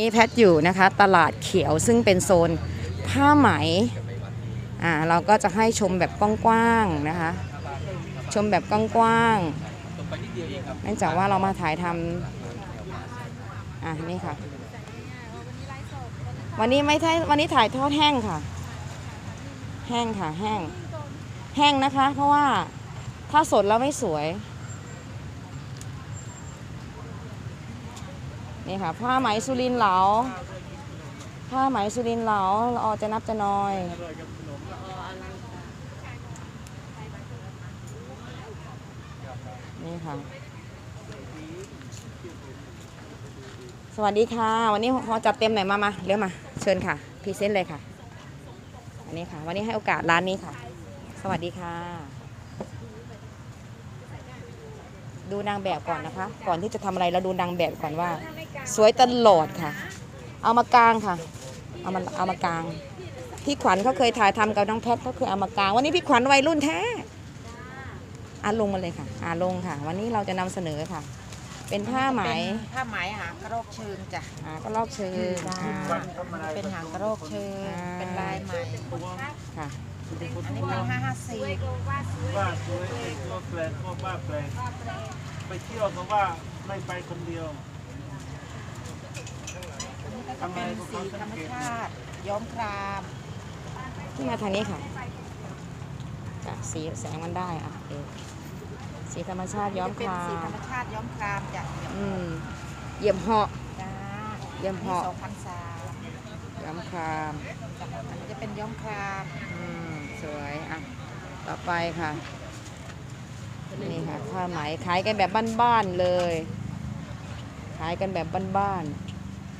นี่แพทอยู่นะคะตลาดเขียวซึ่งเป็นโซนผ้าไหมอ่าเราก็จะให้ชมแบบกว้างๆนะคะ ชมแบบกว้างๆเนื่องจากว่าเรามาถ่ายทำอะนี่ค่ะ วันนี้ไม่ใช่วันนี้ถ่ายทอดแห้งค่ะ แห้งค่ะแห้ง แห้งนะคะ เพราะว่าถ้าสดแล้วไม่สวย นี่ค่ะ ผ้าไหมสุรินเหลา ผ้าไหมสุรินเหลาละออจะนับจะนอยนี่ค่ะ สวัสดีค่ะ วันนี้พอจัดเต็มไหนอยมามาเร็วมา เชิญค่ะพรีเซนต์เลยค่ะ อันนี้ค่ะ วันนี้ให้โอกาสร้านนี้ค่ะ สวัสดีค่ะ ดูนางแบบก่อนนะคะ ก่อนที่จะทำอะไรเราดูนางแบบก่อนว่า สวยตลอดค่ะ เอามากางค่ะ เอามาเอามากาง พี่ขวัญเขาเคยถ่ายทำกับน้องแพทเขาเคยเอามากาง วันนี้พี่ขวัญวัยรุ่นแท้อะลงมาเลยค่ะ อะลงค่ะ วันนี้เราจะนำเสนอค่ะ เป็นผ้าไหมเป็นผ้าไหมหางกระโรกเชิงจ้ะอะก็ลอกเชิงอ่าเป็นหางกระโรกเชิงอ่าเป็นลายไหมค่ะ อันนี้พันห้าห้าสี่ว่าสวยก็แปลกก็ว่าแปลกไปเที่ยวก็ว่าไม่ไปคนเดียวก็จะเป็นสีธรรมชาติย้อมครามที่มาทางนี้ค่ะจ้ะสีแสงมันได้อะเออสีธรรมชาติย้อมจะคเป็นลาสีธรรมชาติย้อมครามจะอืมเยี่ยมเหาะเยี่ยมเหาะสองพันสามย้อมคลามจ้ะอันนี้จะเป็นย้อมครามอืม สวยอะต่อไปค่ะนี่ค่ะผ้าไหมขายกันแบบบ้านๆเลย ขายกันแบบบ้าน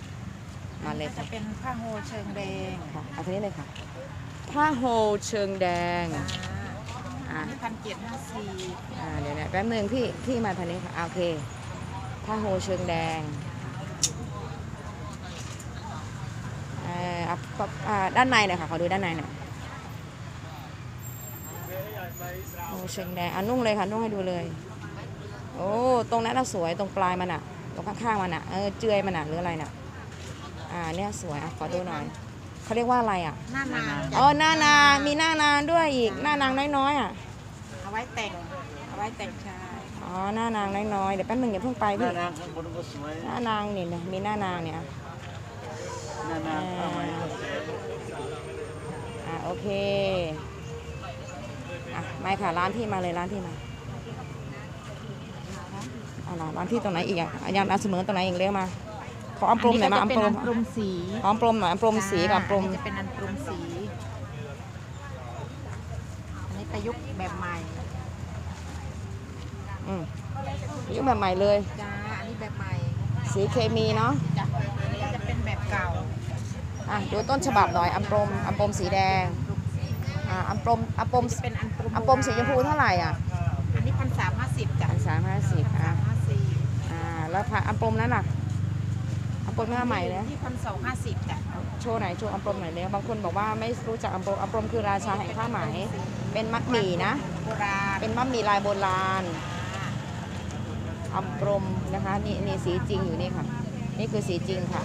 ๆมาเลยก็ค่ะจะเป็นผ้าโฮเชิงแดงค่ะเอาทีนี้เลยค่ะ ผ้าโฮลเชิงแดงจ้าอะ อันนี้พันเจ็ดห้าสี่อ่าเดี๋ยวนะแป๊บนึงพี่พี่มาทางนี้ค่ะอ่าโอเคผ้าโฮลเชิงแดงเอ่ออะปะอ่าด้านในหน่อยค่ะขอดูด้านในหน่อย โฮลเชิงแดงอะนุ่งเลยค่ะนุ่งให้ดูเลย โอ้ตรงนั้นน่ะสวยตรงปลายมันอะ ตรงข้างๆมันอะเออเจือยมันอะหรืออะไรน่ะ อ่าเนี่ยสวยอะขอดูหน่อยเขาเรียกว่าอะไรอะหน้านางอ๋อจ้ะหน้านางมีหน้านางด้วยอีกหน้านางน้อยๆอะเอาไว้แต่งเอาไว้แต่งชายอ๋อหน้านางน้อยๆเดี๋ยวแป๊บนึงอย่าเพิ่งไปหน้าพี่นางข้างบนก็สวยหน้านางนี่นะมีหน้านางเนี่ยหน้านางผ้าไหมก็สวยอะโอเคอะ ไม่ค่ะร้านพี่มาเลยร้านพี่มาอะร้านร้านพี่ตรงไหนอีกอะอะยังนำเสนอตรงไหนอีกเรียกมา ขออัมปรมหน่อยมาอัมปรมนนี้ก็จะเป็นอันปรุมสีขออัมปรมหน่อยอัมปรมสีกับอัมปรมอันนี้จะเป็นอันปรุงสี อันนี้ประยุกต์แบบใหม่อืมยุคแบบใหม่เลยจ้าอันนี้แบบใหม่ สีเคมีเนาะจ้ะอันนี้จะเป็นแบบเก่าอะดูต้นฉบับหน่อยอัมปรมอัมปรมสีแดง อะอัมปรมอัมปรมจะเป็นอันปรุงอัมปรมสีชมพูเท่าไหร่อะอันนี้พันสามห้าสิบจ้ะอันสามห้าสิบพันอะสามห้าสี่อ่าแล้วค่ะอัมปรมนั้นน่ะอัมปรมหน้าใหม่เลยที่พันสองห้าสิบจ้ะโชว์ไหนอยโชว์อัมปรมหน่อยเลยบางคนบอกว่าไม่รู้จักอัมปรมอัมปรมคือราชาแห่งผ้าไหม เป็นมัดหมี่นะโบราณเป็นมัดหมี่ลายโบราณอ่าอัมปรมนะคะนี่นี่สีจริงอยู่นี่ค่ะ นี่คือสีจริงค่ะ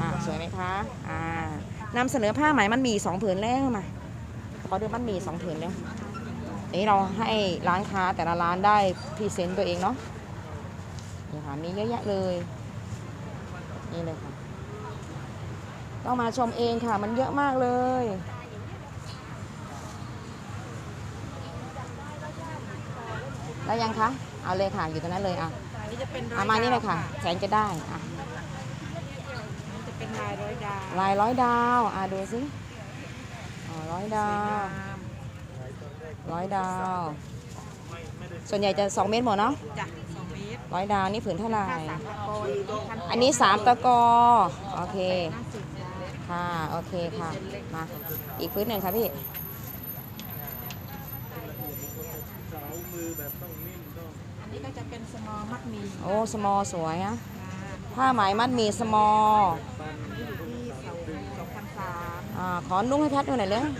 อ่าสวยไหมคะอ่านำเสนอผ้าไหมมันหมีสองผืนแล้วมา ขอดูมันหมีสองผืนแล้วนี่เราให้ร้านค้าแต่ละร้านได้พรีเซนต์ตัวเองเนาะนี่ค่ะมีเยอะแยะเลย นี่เลยค่ะ ต้องมาชมเองค่ะ มันเยอะมากเลยได้ยังคะ เอาเลยค่ะ อยู่ตรงนั้นเลยอะอันนี้จะเป็นร้อยเอามานี่เลยค่ะดาวแสนจะได้อะอันนี้จะเป็นลายร้อยดาวลายร้อยดาว อะดูสิอ๋อ ร้อยดาสวยวงามร้อยดาว ส่วนใหญ่จะ 2 เมตรหมดเนาะจ้ะสองเมตรร้อยดาวนี่ผืนเท่าไหร่ ค่าสามตะโกนพันอันนี้ 3 ตะกอ โอเค ห้าสิบจ้ะค่ะ โอเคค่ะ มา อีกพื้นหนึ่งค่ะพี่ อันนี้ก็จะเป็นสมอมัดหมีโอ้ สมอสวยอะอ่าผ้าไหมมัดหมีสมอ อันนี้อยู่ที่สองสองพันสาม อ่าขอนุ่งให้แพทย์ดูหน่อยเลยนะ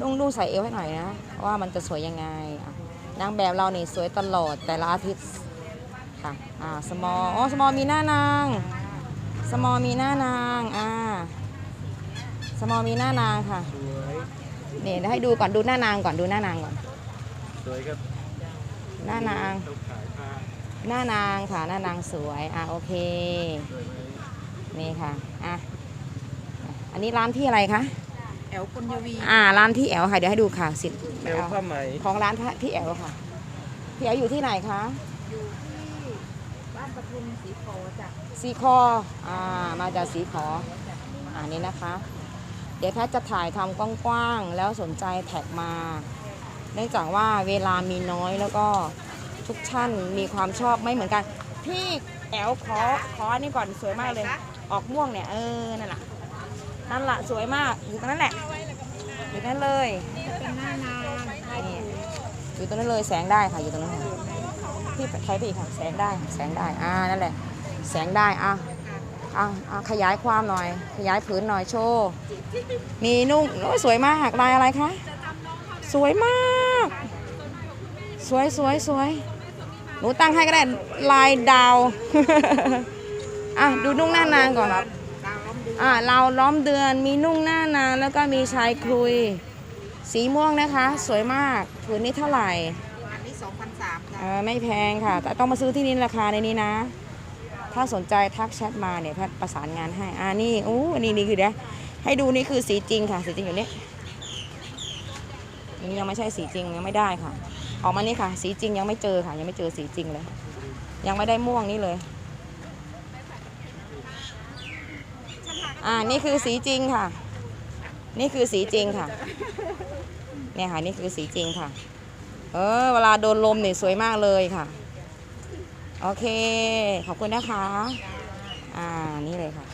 นุ่งนุ่งใส่เอวให้หน่อยนะว่ามันจะสวยยังไงอะนางแบบเรานี่สวยตลอดแต่ละอาทิตย์ค่ะอ่าสมออ๋อสมอมีหน้านางสสมอมีหน้านางอ่าสมอมีหน้านางค่ะสวยนี่เดี๋ยวให้ดูก่อนดูหน้านางก่อนดูหน้านางก่อนสวยครับหน้านางต้องขายผ้าหน้านางค่ะหน้านางสวยอะโอเคสวยไหมนี่ค่ะอะ อันนี้ร้านที่อะไรคะ แอลปุญญวีอ่า ร้านที่แอลค่ะ เดี๋ยวให้ดูค่ะสิแนวผ้าไหมของร้านพี่แอลค่ะ พี่แอลอยู่ที่ไหนคะอยู่ที่บ้านปทุมสีโขจ้ะสีคออ่า มาจากสีขออ่านี่นะคะ เดี๋ยวแพทย์จะถ่ายทำกว้างๆ แล้วสนใจแท็กมา เนื่องจากว่าเวลามีน้อยแล้วก็ทุกท่านมีความชอบไม่เหมือนกัน พี่แอลขอขออันนี้ก่อนสวยมากเลย ออกม่วงเนี่ย เออ นั่นแหละ นั่นแหละสวยมากอยู่ตรงนั้นแหละอยู่นั้นเลยเป็นหน้านางนี่อยู่ตรงนั้นเลยแสงได้ค่ะอยู่ตรงนั้นค่ะพี่ใช้พี่ค่ะแสงได้แสงได้อ่านั่นแหละ แสงได้อะอะอะขยายความหน่อย ขยายผืนหน่อยโชว์มีนุ่งโอ้สวยมากลายอะไรคะสวยมาก สวยสวยสวยหนูตั้งให้ก็ได้ลายดาว อะ ดูนุ่งหน้านางก่อนดาวล้ อมเดือนอ่าเราล้อมเดือนมีนุ่งหน้านางแล้วก็มีชายคลุย สีม่วงนะคะ สวยมากผืนนี้เท่าไหร่อันนี้2,003จ้ะเออไม่แพงค่ะ แต่ต้องมาซื้อที่นี่ราคาในนี้นะ ถ้าสนใจทักแชทมาเนี่ยแพทย์ประสานงานให้อ่านี่โอ้อันนี้นี่คือเดี๋ยวให้ดูนี่คือสีจริงค่ะ สีจริงอยู่นี่นี่ยังไม่ใช่สีจริงยังไม่ได้ค่ะ ออกมานี่ค่ะ สีจริงยังไม่เจอค่ะ ยังไม่เจอสีจริงเลย ยังไม่ได้ม่วงนี่เลย อ่านี่คือสีจริงค่ะ นี่คือสีจริงค่ะ เนี่ยค่ะนี่คือสีจริงค่ะ เออเวลาโดนลมเนี่ยสวยมากเลยค่ะ โอเค ขอบคุณนะคะ อ่านี่เลยค่ะ